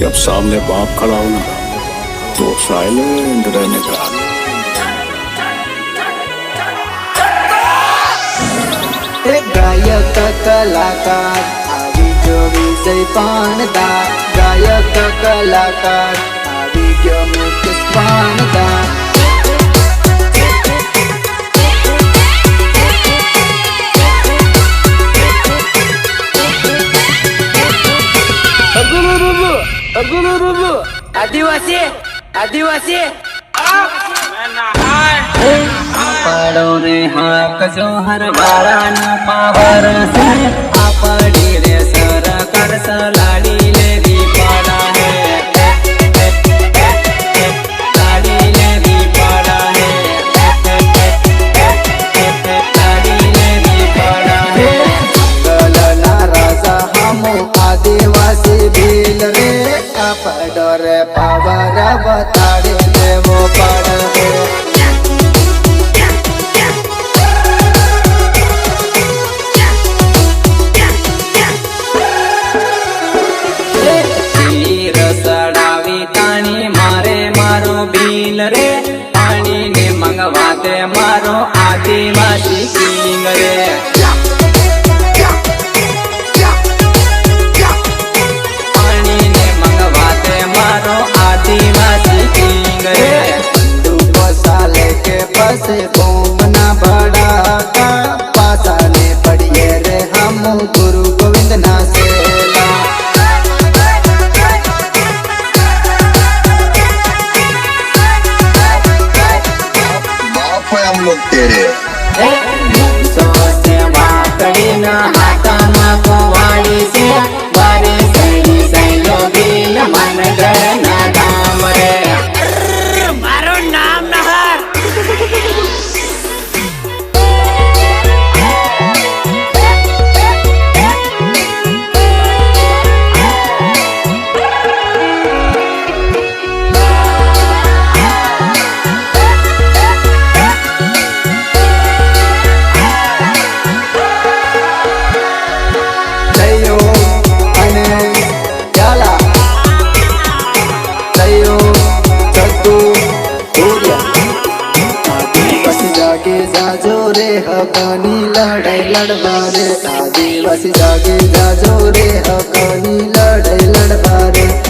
जब सामने बाप खड़ा होना तो साइलेंट रहने का गायक कलाकार अभी जो विजय पानदा गायक कलाकार अभी जो मुख्य पानदा આદિવાસી આદિવાસી પાડો રે હાક જો હર વાળાના પાવર છે આપડી રે સરકાર સલાડી हम लोग तेरे। જાજો રે હકની લડાઈ લડવા રે. આદિવાસી જાગે જાજો રે હકની લડાઈ લડવા રે.